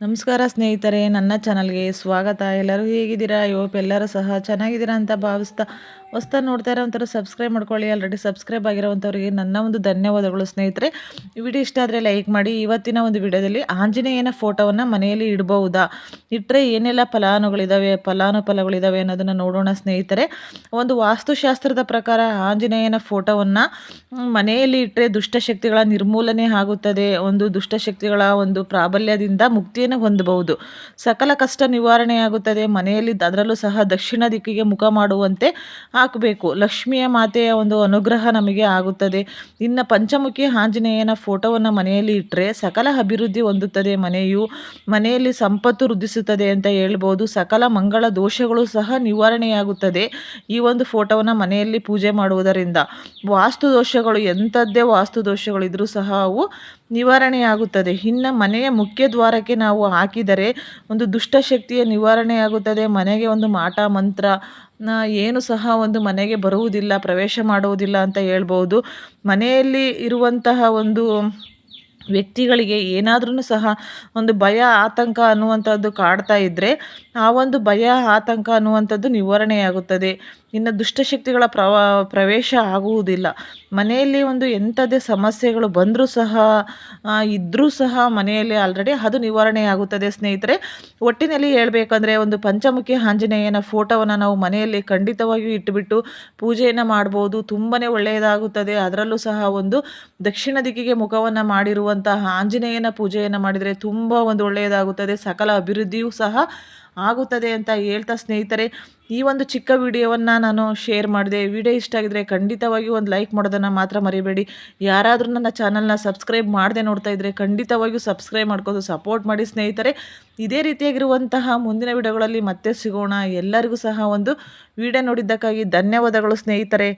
ನಮಸ್ಕಾರ ಸ್ನೇಹಿತರೆ ನನ್ನ ಚಾನಲ್ಗೆ ಸ್ವಾಗತ. ಎಲ್ಲರೂ ಹೇಗಿದ್ದೀರಾ? ಯೋಪ್ ಎಲ್ಲರೂ ಸಹ ಚೆನ್ನಾಗಿದ್ದೀರಾ ಅಂತ ಭಾವಿಸ್ತಾ ಹೊಸ್ತಾ ನೋಡ್ತಾ ಇರೋವಂಥವ್ರು ಸಬ್ಸ್ಕ್ರೈಬ್ ಮಾಡ್ಕೊಳ್ಳಿ. ಆಲ್ರೆಡಿ ಸಬ್ಸ್ಕ್ರೈಬ್ ಆಗಿರೋವಂಥವ್ರಿಗೆ ನನ್ನ ಒಂದು ಧನ್ಯವಾದಗಳು ಸ್ನೇಹಿತರೆ. ವಿಡಿಯೋ ಇಷ್ಟ ಆದರೆ ಲೈಕ್ ಮಾಡಿ. ಇವತ್ತಿನ ಒಂದು ವಿಡಿಯೋದಲ್ಲಿ ಆಂಜನೇಯನ ಫೋಟೋವನ್ನು ಮನೆಯಲ್ಲಿ ಇಡಬಹುದಾ? ಇಟ್ಟರೆ ಏನೆಲ್ಲ ಫಲಾನುಗಳಿದ್ದಾವೆ ಫಲಾನುಫಲಗಳಿದ್ದಾವೆ ಅನ್ನೋದನ್ನು ನೋಡೋಣ ಸ್ನೇಹಿತರೆ. ಒಂದು ವಾಸ್ತುಶಾಸ್ತ್ರದ ಪ್ರಕಾರ ಆಂಜನೇಯನ ಫೋಟೋವನ್ನು ಮನೆಯಲ್ಲಿ ಇಟ್ಟರೆ ದುಷ್ಟಶಕ್ತಿಗಳ ನಿರ್ಮೂಲನೆ ಆಗುತ್ತದೆ. ಒಂದು ದುಷ್ಟಶಕ್ತಿಗಳ ಒಂದು ಪ್ರಾಬಲ್ಯದಿಂದ ಮುಕ್ತಿಯನ್ನು ಹೊಂದಬಹುದು. ಸಕಲ ಕಷ್ಟ ನಿವಾರಣೆಯಾಗುತ್ತದೆ. ಮನೆಯಲ್ಲಿ ಅದರಲ್ಲೂ ಸಹ ದಕ್ಷಿಣ ದಿಕ್ಕಿಗೆ ಮುಖ ಮಾಡುವಂತೆ ಹಾಕಬೇಕು. ಲಕ್ಷ್ಮಿಯ ಮಾತೆಯ ಒಂದು ಅನುಗ್ರಹ ನಮಗೆ ಆಗುತ್ತದೆ. ಇನ್ನು ಪಂಚಮುಖಿ ಆಂಜನೇಯನ ಫೋಟೋವನ್ನು ಮನೆಯಲ್ಲಿ ಇಟ್ಟರೆ ಸಕಲ ಅಭಿವೃದ್ಧಿ ಹೊಂದುತ್ತದೆ ಮನೆಯು. ಮನೆಯಲ್ಲಿ ಸಂಪತ್ತು ವೃದ್ಧಿಸುತ್ತದೆ ಅಂತ ಹೇಳ್ಬೋದು. ಸಕಲ ಮಂಗಳ ದೋಷಗಳು ಸಹ ನಿವಾರಣೆಯಾಗುತ್ತದೆ ಈ ಒಂದು ಫೋಟೋವನ್ನು ಮನೆಯಲ್ಲಿ ಪೂಜೆ ಮಾಡುವುದರಿಂದ. ವಾಸ್ತು ದೋಷಗಳು, ಎಂಥದ್ದೇ ವಾಸ್ತು ದೋಷಗಳಿದ್ರೂ ಸಹ ಅವು ನಿವಾರಣೆಯಾಗುತ್ತದೆ. ಇನ್ನು ಮನೆಯ ಮುಖ್ಯ ದ್ವಾರಕ್ಕೆ ನಾವು ಹಾಕಿದರೆ ಒಂದು ದುಷ್ಟಶಕ್ತಿಯ ನಿವಾರಣೆಯಾಗುತ್ತದೆ. ಮನೆಗೆ ಒಂದು ಮಾಟ, ಮಂತ್ರ ಏನು ಸಹ ಒಂದು ಮನೆಗೆ ಬರುವುದಿಲ್ಲ ಪ್ರವೇಶ ಮಾಡುವುದಿಲ್ಲ ಅಂತ ಹೇಳ್ಬೋದು. ಮನೆಯಲ್ಲಿ ಇರುವಂತಹ ಒಂದು ವ್ಯಕ್ತಿಗಳಿಗೆ ಏನಾದ್ರೂ ಸಹ ಒಂದು ಭಯ, ಆತಂಕ ಅನ್ನುವಂಥದ್ದು ಕಾಡ್ತಾ ಇದ್ದರೆ ಆ ಒಂದು ಭಯ, ಆತಂಕ ಅನ್ನುವಂಥದ್ದು ನಿವಾರಣೆಯಾಗುತ್ತದೆ. ಇನ್ನು ದುಷ್ಟಶಕ್ತಿಗಳ ಪ್ರವ, ಪ್ರವೇಶ ಆಗುವುದಿಲ್ಲ. ಮನೆಯಲ್ಲಿ ಒಂದು ಎಂಥದೇ ಸಮಸ್ಯೆಗಳು ಬಂದರೂ ಸಹ ಇದ್ದರೂ ಸಹ ಮನೆಯಲ್ಲಿ ಆಲ್ರೆಡಿ ಅದು ನಿವಾರಣೆ ಆಗುತ್ತದೆ ಸ್ನೇಹಿತರೆ, ಒಟ್ಟಿನಲ್ಲಿ ಹೇಳಬೇಕಂದ್ರೆ ಒಂದು ಪಂಚಮುಖಿ ಆಂಜನೇಯನ ಫೋಟೋವನ್ನು ನಾವು ಮನೆಯಲ್ಲಿ ಖಂಡಿತವಾಗಿಯೂ ಇಟ್ಟುಬಿಟ್ಟು ಪೂಜೆಯನ್ನು ಮಾಡ್ಬೋದು. ತುಂಬಾ ಒಳ್ಳೆಯದಾಗುತ್ತದೆ. ಅದರಲ್ಲೂ ಸಹ ಒಂದು ದಕ್ಷಿಣ ದಿಕ್ಕಿಗೆ ಮುಖವನ್ನು ಮಾಡಿರುವಂತಹ ಆಂಜನೇಯನ ಪೂಜೆಯನ್ನು ಮಾಡಿದರೆ ತುಂಬ ಒಂದು ಒಳ್ಳೆಯದಾಗುತ್ತದೆ, ಸಕಲ ಅಭಿವೃದ್ಧಿಯೂ ಸಹ ಆಗುತ್ತದೆ ಅಂತ ಹೇಳ್ತಾ ಸ್ನೇಹಿತರೆ. ಈ ಒಂದು ಚಿಕ್ಕ ವಿಡಿಯೋವನ್ನು ನಾನು ಶೇರ್ ಮಾಡಿದೆ. ವಿಡಿಯೋ ಇಷ್ಟ ಆಗಿದ್ರೆ ಖಂಡಿತವಾಗಿಯೂ ಒಂದು ಲೈಕ್ ಮಾಡೋದನ್ನು ಮಾತ್ರ ಮರಿಬೇಡಿ. ಯಾರಾದರೂ ನನ್ನ ಚಾನಲ್ನ ಸಬ್ಸ್ಕ್ರೈಬ್ ಮಾಡದೆ ನೋಡ್ತಾ ಇದ್ದರೆ ಖಂಡಿತವಾಗಿಯೂ ಸಬ್ಸ್ಕ್ರೈಬ್ ಮಾಡ್ಕೊಂಡು ಸಪೋರ್ಟ್ ಮಾಡಿ ಸ್ನೇಹಿತರೆ. ಇದೇ ರೀತಿಯಾಗಿರುವಂತಹ ಮುಂದಿನ ವಿಡಿಯೋಗಳಲ್ಲಿ ಮತ್ತೆ ಸಿಗೋಣ. ಎಲ್ಲರಿಗೂ ಸಹ ಒಂದು ವಿಡಿಯೋ ನೋಡಿದ್ದಕ್ಕಾಗಿ ಧನ್ಯವಾದಗಳು ಸ್ನೇಹಿತರೆ.